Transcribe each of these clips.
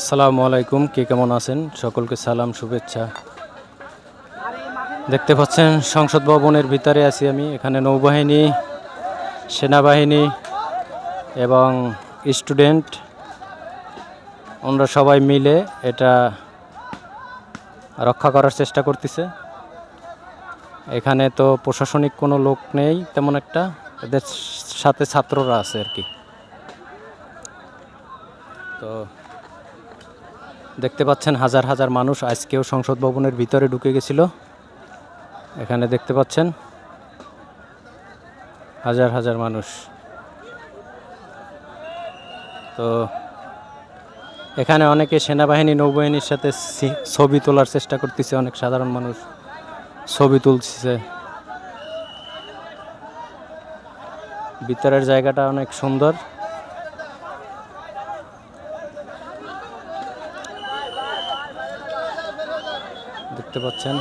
আসসালামু আলাইকুম, কে কেমন আছেন? সকলকে সালাম, শুভেচ্ছা। দেখতে পাচ্ছেন, সংসদ ভবনের ভিতরে আছি আমি। এখানে নৌবাহিনী, সেনাবাহিনী এবং স্টুডেন্ট আমরা সবাই মিলে এটা রক্ষা করার চেষ্টা করতেছে। এখানে তো প্রশাসনিক কোনো লোক নেই, তেমন একটা। এদের সাথে ছাত্ররা আছে আর কি। তো দেখতে পাচ্ছেন হাজার হাজার মানুষ আজকেও সংসদ ভবনের ভিতরে ঢুকে গেছিল। এখানে দেখতে পাচ্ছেন হাজার হাজার মানুষ। তো এখানে অনেকে সেনাবাহিনী, নৌবাহিনীর সাথে ছবি তোলার চেষ্টা করতেছে, অনেক সাধারণ মানুষ ছবি তুলছে। ভিতরের জায়গাটা অনেক সুন্দর। দেখতে পাচ্ছেন।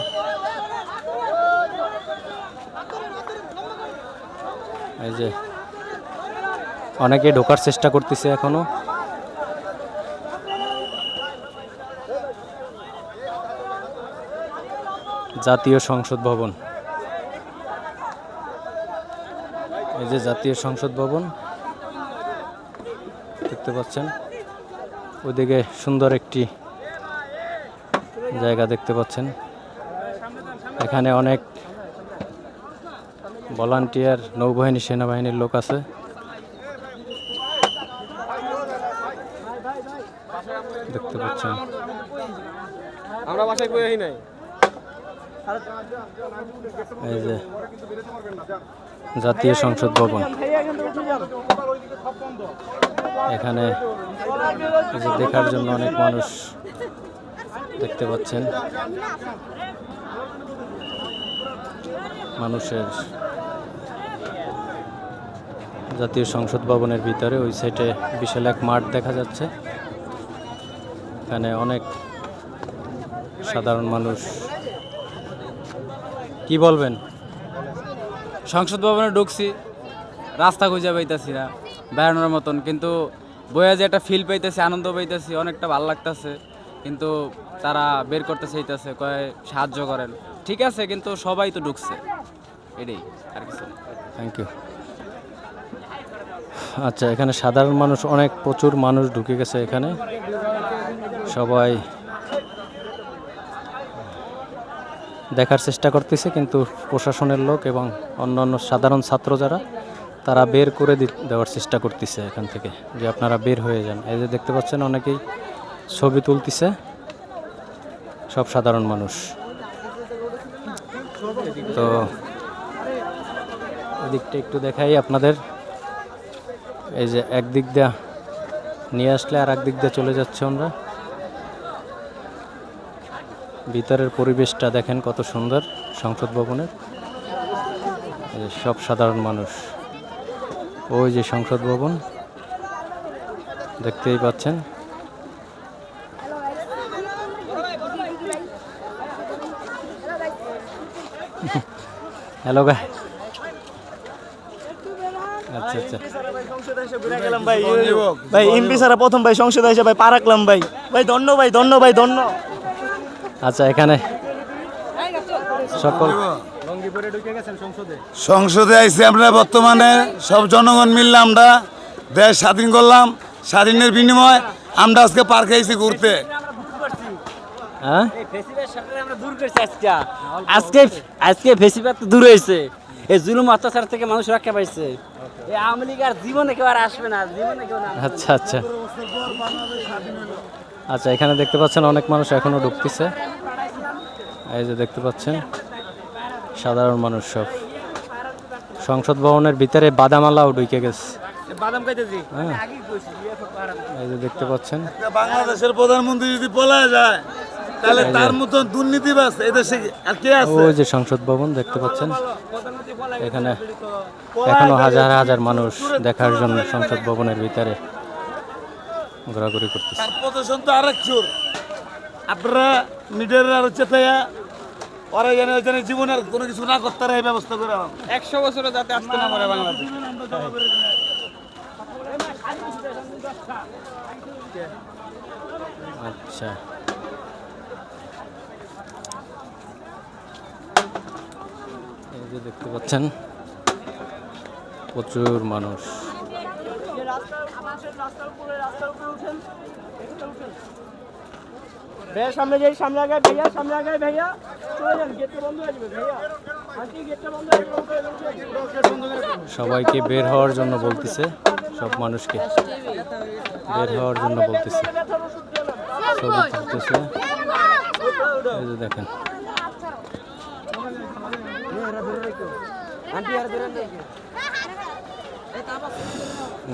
এই যে, অনেকে ঢোকার চেষ্টা করতেছে এখনও। জাতীয় সংসদ ভবন। এই যে জাতীয় সংসদ ভবন, দেখতে পাচ্ছেন। ওইদিকে সুন্দর একটি জায়গা দেখতে পাচ্ছেন। এখানে অনেক ভলান্টিয়ার নৌবাহিনী সেনাবাহিনীর লোক আছে। দেখতে পাচ্ছেন। আমরা বাসায় নাই? এই যে জাতীয় সংসদ ভবন। এখানে দেখার জন্য অনেক মানুষ দেখতে পাচ্ছেন। মানুষের জাতীয় সংসদ ভবনের ভিতরে ওই সাইডে বিশাল এক মাঠ দেখা যাচ্ছে। এখানে অনেক সাধারণ মানুষ। কি বলবেন? সংসদ ভবনে ঢুকছি, রাস্তা খুঁজে পাইতেছি না, বেড়ানোর মতন, কিন্তু বইয়া যে একটা ফিল পাইতেছি, আনন্দ পাইতেছি, অনেকটা ভালো লাগতেছে। কিন্তু তারা বের করতে চাইতেছে, কয়, সাহায্য করেন। ঠিক আছে, কিন্তু সবাই তো ঢুকছে। এটাই, আর কিছু থ্যাংক ইউ আচ্ছা এখানে সাধারণ মানুষ, অনেক প্রচুর মানুষ ঢুকে গেছে এখানে। সবাই দেখার চেষ্টা করতেছে, কিন্তু প্রশাসনের লোক এবং অন্যান্য সাধারণ ছাত্র যারা, তারা বের করে দেওয়ার চেষ্টা করতেছে এখান থেকে, যে আপনারা বের হয়ে যান। এই যে দেখতে পাচ্ছেন, অনেকেই ছবি তুলতেছে। সব সাধারণ মানুষ। তো এদিকটা একটু দেখাই আপনাদের। এই যে একদিক দিয়ে নিয়ে আসলে আর একদিক দিয়ে চলে যাচ্ছে আমরা। ভিতরের পরিবেশটা দেখেন কত সুন্দর সংসদ ভবনের। সব সাধারণ মানুষ। ওই যে সংসদ ভবন, দেখতেই পাচ্ছেন। হ্যালো আচ্ছা আচ্ছা। ভাই প্রথম, ভাই ভাই পা রাখলাম ভাই। ভাই, ধন্য ভাই ধন্য ভাই, ধন্য। আচ্ছা এখানে সংসদে আইসি আমরা বর্তমানে, সব জনগণ মিললে আমরা দেশ স্বাধীন করলাম, স্বাধীনের বিনিময় আমরা আজকে পার্কে আইসি ঘুরতে। হ্যাঁ? আজকে। আজকে বেশিরভাগ তো দূর হয়েছে। এই জুলুম অত্যাচার থেকে মানুষ রক্ষা পাইছে। এই আওয়ামী লীগ আর জীবনে কেউ আর আসবে না জীবনে কেউ না আচ্ছা আচ্ছা। আচ্ছা এখানে দেখতে পাচ্ছেন অনেক মানুষ এখনও ঢুকতেছে। এই যে দেখতে পাচ্ছেন সাধারণ মানুষ সব। সংসদ ভবনের ভিতরে বাদামালাও ঢুকে গেছে। বাদাম হ্যাঁ। এই যে দেখতে পাচ্ছেন। বাংলাদেশের প্রধানমন্ত্রী যদি বলা যায় তাহলে তার মতন দুর্নীতিবাস এদেশে আর কে আছে? ওই যে সংসদ ভবন দেখতে পাচ্ছেন। এখানে এখনও হাজার হাজার মানুষ দেখার জন্য সংসদ ভবনের ভিতরে ঘোরাঘুরি করতেছে। তার প্রদর্শন তো আরেক চোর। আপনারা মিডিয়ার আর হচ্ছে তাইয়া ওরা জানে জানে জীবনের কোনো কিছু না করতে পারে এই ব্যবস্থা করে একশো বছরে যাতে আসতে না পারে বাংলাদেশ। আচ্ছা। যে দেখতে পাচ্ছেন প্রচুর মানুষ। ভাইয়া সামনে যাই সামনে আগায় ভাইয়া সামনে আগায় ভাইয়া। সবাইকে বের হওয়ার জন্য বলতেছে সব মানুষকে। বের হওয়ার জন্য বলতেছে। ছবি তুলতেছে দেখেন।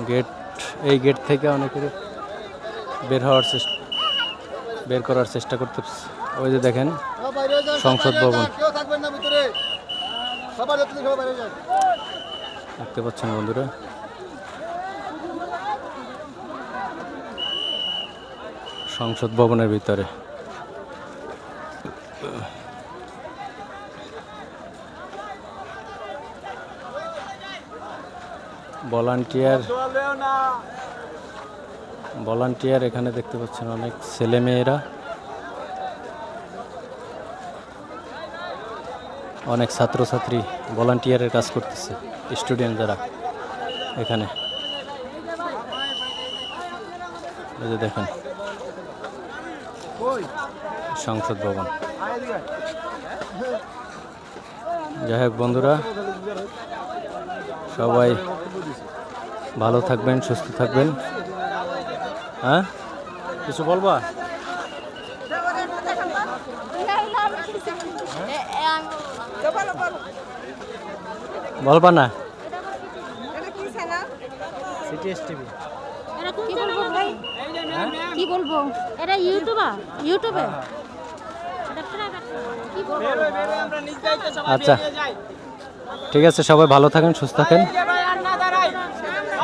গেট, এই গেট থেকে অনেকের বের হওয়ার চেষ্টা, বের করার চেষ্টা করতেছে। ওই যে দেখেন সংসদ ভবন দেখতে পাচ্ছেন বন্ধুরা? সংসদ ভবনের ভিতরে। ভলান্টিয়ার ভলান্টিয়ার এখানে দেখতে পাচ্ছেন অনেক ছেলে মেয়েরা অনেক ছাত্রছাত্রী ভলান্টিয়ারের কাজ করতেছে, স্টুডেন্ট যারা এখানে। দেখেন, সংসদ ভবন। যাই হোক বন্ধুরা, সবাই ভালো থাকবেন সুস্থ থাকবেন। হ্যাঁ? কিছু বলবা? বলবা না। এটা কি বলব ভাই কি বলব? এটা ইউটিউবার ইউটিউবে। আচ্ছা। ঠিক আছে সবাই ভালো থাকেন সুস্থ থাকেন।